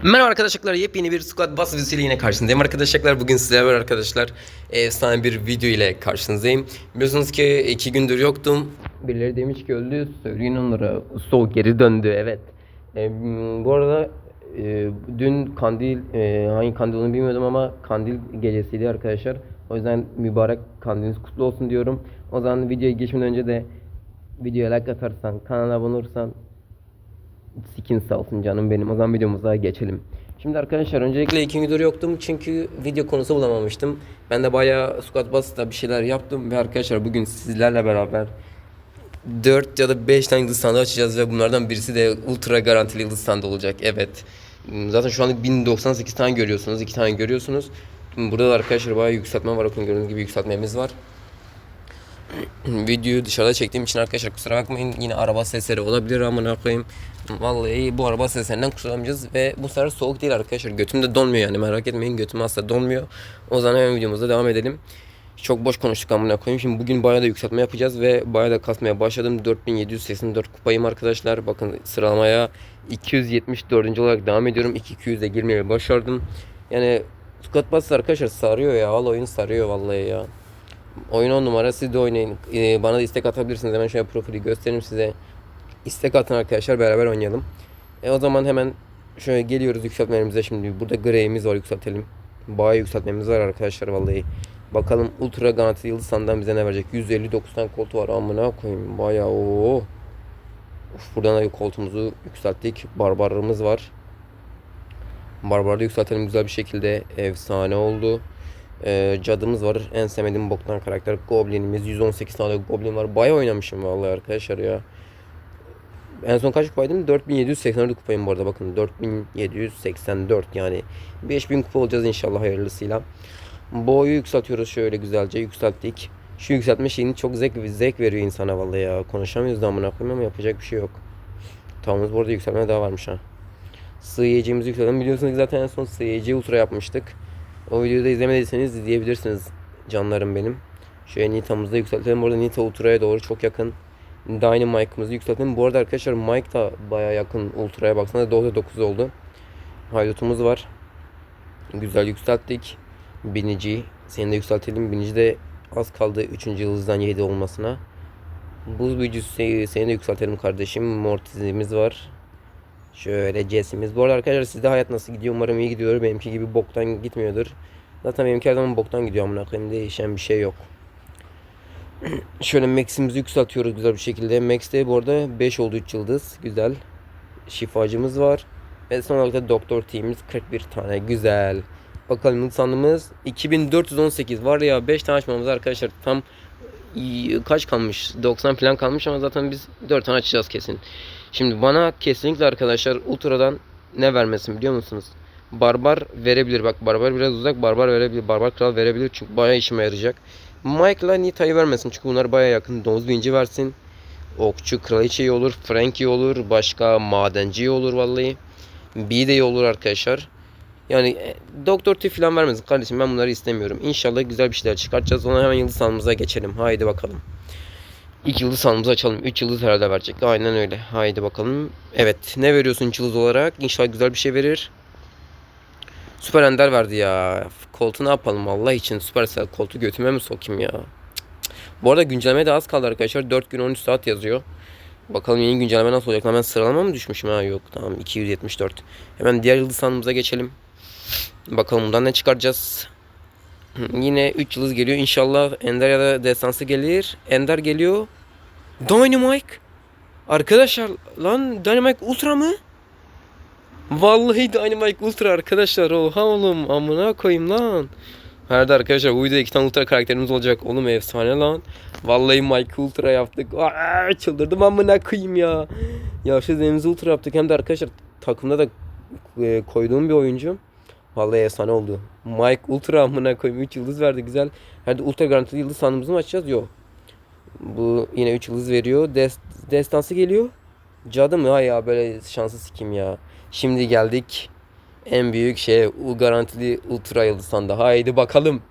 Merhaba arkadaşlar yepyeni bir squad bas videosuyla yine karşınızdayım. Arkadaşlar bugün sizlerle beraber arkadaşlar efsane bir video ile karşınızdayım. Biliyorsunuz ki iki gündür yoktum. Birileri demiş ki öldü söyleyin onlara. Soğuk geri döndü evet. E, bu arada e, dün kandil e, hangi kandil olduğunu bilmiyordum ama kandil gecesiydi arkadaşlar. O yüzden mübarek kandiliniz kutlu olsun diyorum. O zaman videoya geçmeden önce de videoya like atarsan kanala abone olursan Skin sağ olsun canım benim. O zaman videomuza geçelim. Şimdi arkadaşlar öncelikle iki gündür yoktum çünkü video konusu bulamamıştım. Ben de bayağı Squad Bass'ta bir şeyler yaptım ve arkadaşlar bugün sizlerle beraber 4 ya da 5 tane yıldız sandığı açacağız ve bunlardan birisi de ultra garantili yıldız sandığı olacak. Evet. Zaten şu anda 1098 tane görüyorsunuz. 2 tane görüyorsunuz. Burada da arkadaşlar bayağı yükseltme var. Bakın gördüğünüz gibi yükseltmemiz var. Videoyu dışarıda çektiğim için arkadaşlar kusura bakmayın. Yine araba sesleri olabilir ama koyayım. Vallahi bu araba seslerinden kurtulamayacağız ve bu sefer soğuk değil arkadaşlar. Götüm de donmuyor yani merak etmeyin götüm asla donmuyor. O zaman hemen videomuza devam edelim. Çok boş konuştuk amına koyayım. Şimdi bugün bayağı da yükseltme yapacağız ve bayağı da kasmaya başladım. 4784 kupayım arkadaşlar. Bakın sıralamaya 274. olarak devam ediyorum. 200'e girmeye başardım. Yani Squad Bass arkadaşlar sarıyor ya. Valla oyun sarıyor vallahi ya. Oyun on numara siz de oynayın. Ee, bana da istek atabilirsiniz. Hemen şöyle profili göstereyim size. İstek atın arkadaşlar beraber oynayalım. E o zaman hemen şöyle geliyoruz yükseltmelerimize şimdi. Burada grey'imiz var yükseltelim. Bayağı yükseltmemiz var arkadaşlar vallahi. Bakalım ultra garantili yıldız sandan bize ne verecek? 159 tane koltuğu var amına koyayım. Bayağı o. Uf, buradan da koltuğumuzu yükselttik. Barbarımız var. Barbarı da yükseltelim güzel bir şekilde. Efsane oldu. Ee, cadımız var. En sevmediğim boktan karakter. Goblinimiz. 118 tane goblin var. Bayağı oynamışım vallahi arkadaşlar ya. En son kaç kupaydım? 4784 kupayım bu arada bakın. 4784 yani. 5000 kupa olacağız inşallah hayırlısıyla. Boyu yükseltiyoruz şöyle güzelce yükselttik. Şu yükseltme şeyini çok zevk, zevk veriyor insana vallahi ya. Konuşamıyoruz da amına koyayım ama yapacak bir şey yok. Tamamız bu arada yükseltme daha varmış ha. Sığ yiyeceğimizi yükseltelim. Biliyorsunuz zaten en son sığ yiyeceği ultra yapmıştık. O videoyu da izlemediyseniz izleyebilirsiniz canlarım benim. Şöyle Nita'mızı yükseltelim. Bu arada Nita Ultra'ya doğru çok yakın. Dynamike'ımızı yükseltelim. Bu arada arkadaşlar Mike da baya yakın Ultra'ya baksana 9 oldu. Haydutumuz var. Güzel yükselttik. Binici. Seni de yükseltelim. Binici de az kaldı 3. yıldızdan 7 olmasına. Buz büyücüsü seni de yükseltelim kardeşim. Mortizimiz var. Şöyle Jesse'miz. Bu arada arkadaşlar sizde hayat nasıl gidiyor? Umarım iyi gidiyor. Benimki gibi boktan gitmiyordur. Zaten benimki her zaman boktan gidiyor amına koyayım. Değişen bir şey yok. Şöyle Max'imizi yükseltiyoruz güzel bir şekilde. Max'te bu arada 5 oldu 3 yıldız. Güzel. Şifacımız var. Ve son olarak da Doktor T'imiz 41 tane. Güzel. Bakalım sandığımız 2418 var ya 5 tane açmamız arkadaşlar tam kaç kalmış 90 falan kalmış ama zaten biz 4 tane açacağız kesin. Şimdi bana kesinlikle arkadaşlar Ultra'dan ne vermesin biliyor musunuz? Barbar verebilir bak Barbar biraz uzak Barbar verebilir Barbar Kral verebilir çünkü bayağı işime yarayacak. Mike'la Nita'yı vermesin çünkü bunlar bayağı yakın. Domuz binci versin. Okçu kraliçe iyi olur. Frankie olur. Başka madenci iyi olur vallahi. B de iyi olur arkadaşlar. Yani e, Doktor T falan vermesin kardeşim ben bunları istemiyorum. İnşallah güzel bir şeyler çıkartacağız. Ona hemen yıldız sanımıza geçelim. Haydi bakalım. İlk yıldız sanımızı açalım. 3 yıldız herhalde verecek. Aynen öyle. Haydi bakalım. Evet. Ne veriyorsun 3 yıldız olarak? İnşallah güzel bir şey verir. Süper Ender verdi ya. Koltuğu ne yapalım Allah için? Süpersel koltuğu götüme mi sokayım ya? Bu arada güncellemeye de az kaldı arkadaşlar. 4 gün 13 saat yazıyor. Bakalım yeni güncelleme nasıl olacak? Hemen sıralama mı düşmüşüm? Ha yok tamam 274. Hemen diğer yıldız sanımıza geçelim. Bakalım bundan ne çıkaracağız? Yine 3 yıldız geliyor. İnşallah Ender ya da Destansı gelir. Ender geliyor. Dynamite. Arkadaşlar lan Dynamite Ultra mı? Vallahi Dynamite Ultra arkadaşlar. Oha oğlum amına koyayım lan. Herhalde arkadaşlar videoda iki tane ultra karakterimiz olacak. Oğlum efsane lan. Vallahi Mike Ultra yaptık. Aa, çıldırdım amına koyayım ya. Ya şu Deniz Ultra yaptık. Hem de arkadaşlar takımda da e, koyduğum bir oyuncu. Vallahi efsane oldu. Mike Ultra amına koyayım 3 yıldız verdi güzel. Herhalde Ultra garantili yıldız sandığımızı mı açacağız? Yok. Bu yine 3 yıldız veriyor. Des destansı geliyor. Cadı mı? Ha ya böyle şansı sikim ya. Şimdi geldik en büyük şey U garantili ultra yıldız sandı. Haydi bakalım.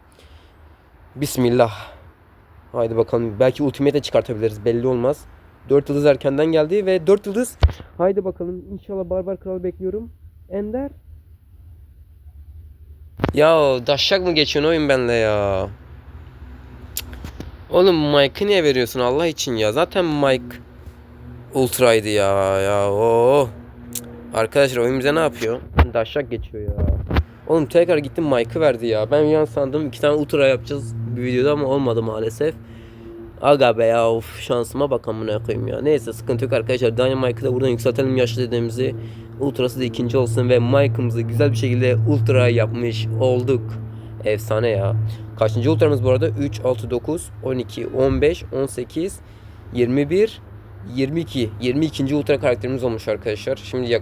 Bismillah. Haydi bakalım. Belki ultimate de çıkartabiliriz. Belli olmaz. 4 yıldız erkenden geldi ve 4 yıldız. Haydi bakalım. İnşallah Barbar Kral bekliyorum. Ender. Ya daşşak mı geçiyorsun oyun benle ya? Oğlum Mike'ı niye veriyorsun Allah için ya? Zaten Mike Ultra'ydı ya ya o. Arkadaşlar oyun bize ne yapıyor? Daşşak geçiyor ya. Oğlum tekrar gittim Mike'ı verdi ya. Ben bir an sandım iki tane Ultra yapacağız bir videoda ama olmadı maalesef. Aga be ya of şansıma bak amına koyayım ya. Neyse sıkıntı yok arkadaşlar. Dynamike'ı da buradan yükseltelim yaşlı dedemizi. Ultra'sı da ikinci olsun ve Mike'ımızı güzel bir şekilde Ultra yapmış olduk. Efsane ya. Kaçıncı Ultra'mız bu arada? 3, 6, 9, 12, 15, 18, 21, 22. 22. Ultra karakterimiz olmuş arkadaşlar. Şimdi yakın